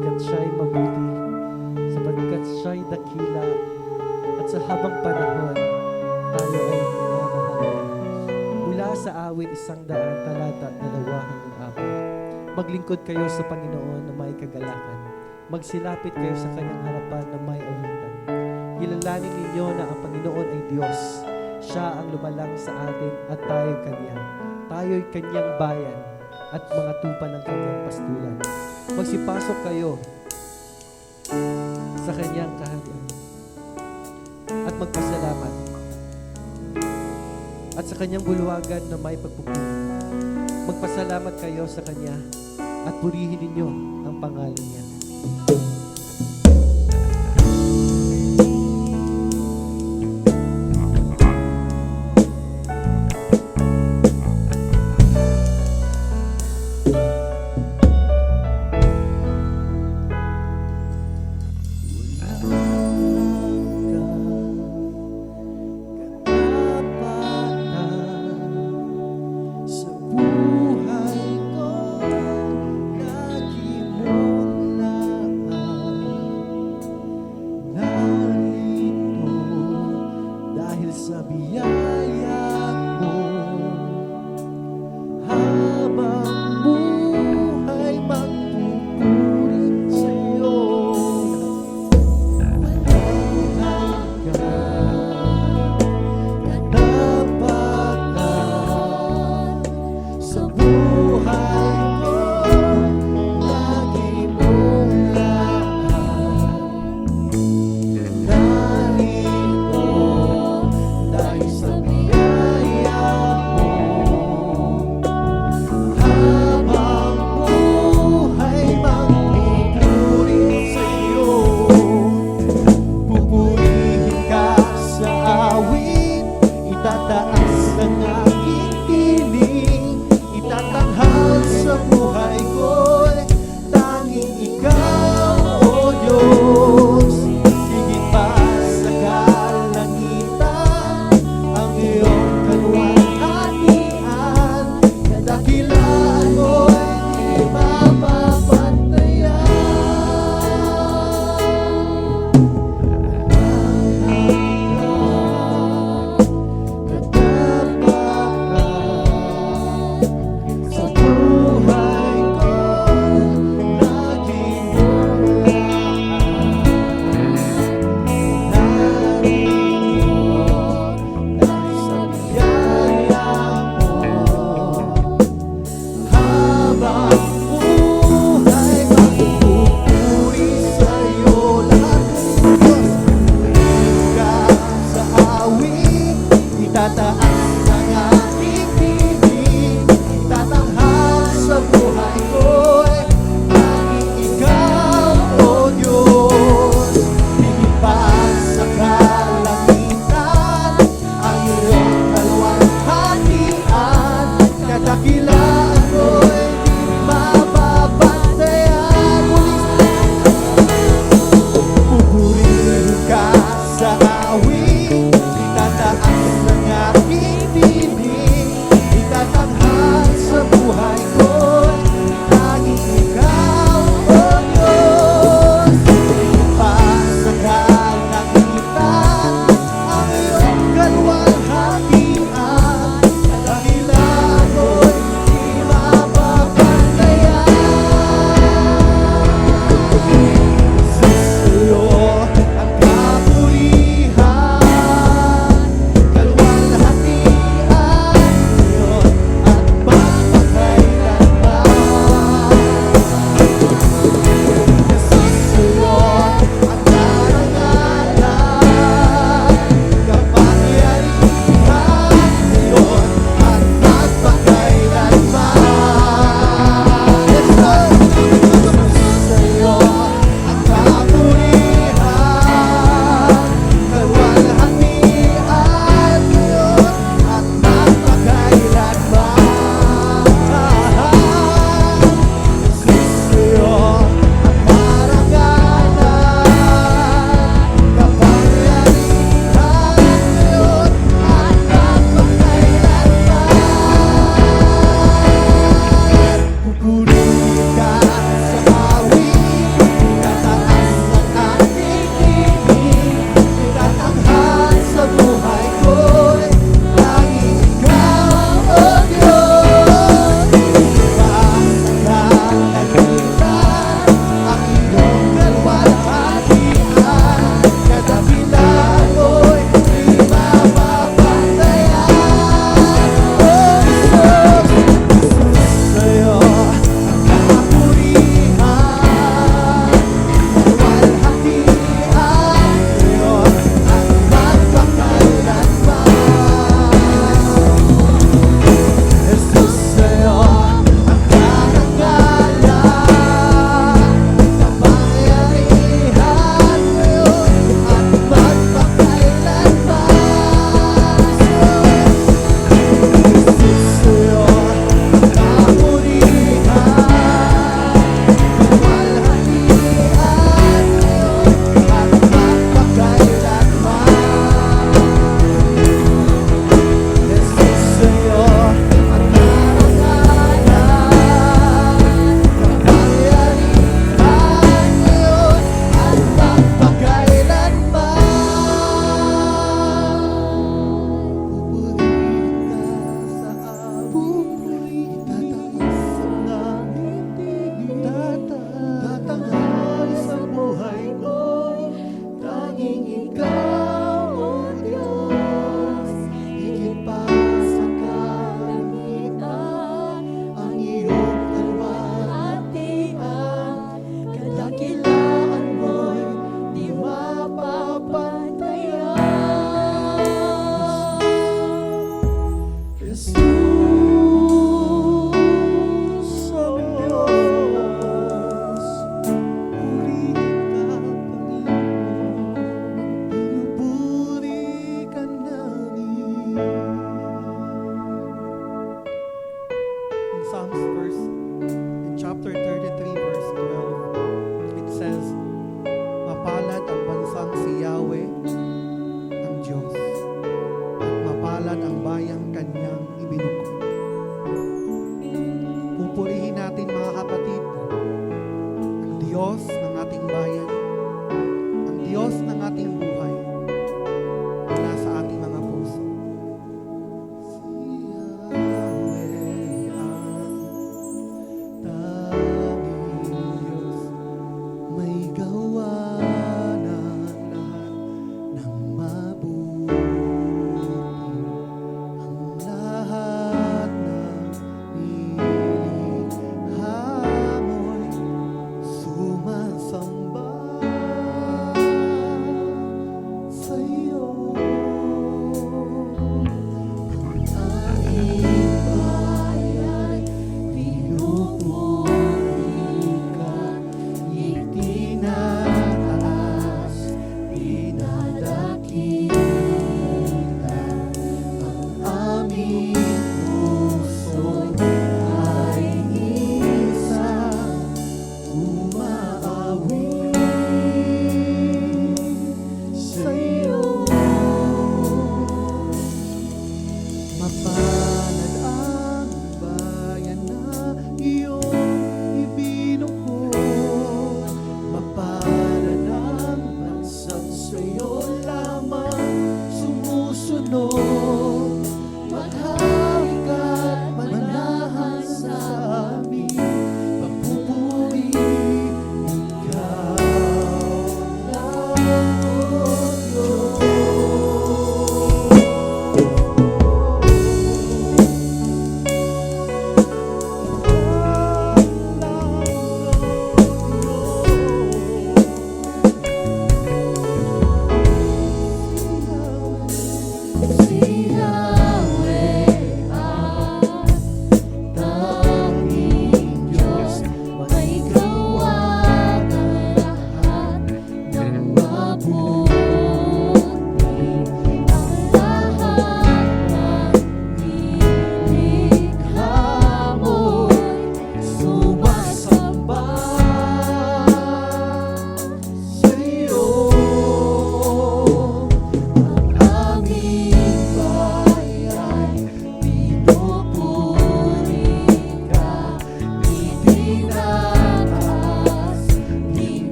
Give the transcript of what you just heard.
sapagkat siya'y mabuti, sapagkat siya'y dakila, at sa habang panahon, tayo ay minamahal. Mula sa awit isang daan talata at dalawa hanggang apat. Maglingkod kayo sa Panginoon na may kagalakan. Magsilapit kayo sa kanyang harapan na may awitan. Kilalanin ninyo na ang Panginoon ay Diyos. Siya ang lumalang sa atin at tayo kanya. Tayo'y kanyang bayan at mga tupa ng kanyang pastulan. Magsipasok kayo sa kanyang kaharian at magpasalamat at sa kanyang bulwagan na may pagpupuri. Magpasalamat kayo sa kanya at purihin ninyo ang pangalan niya. dahil sa biyaya mo.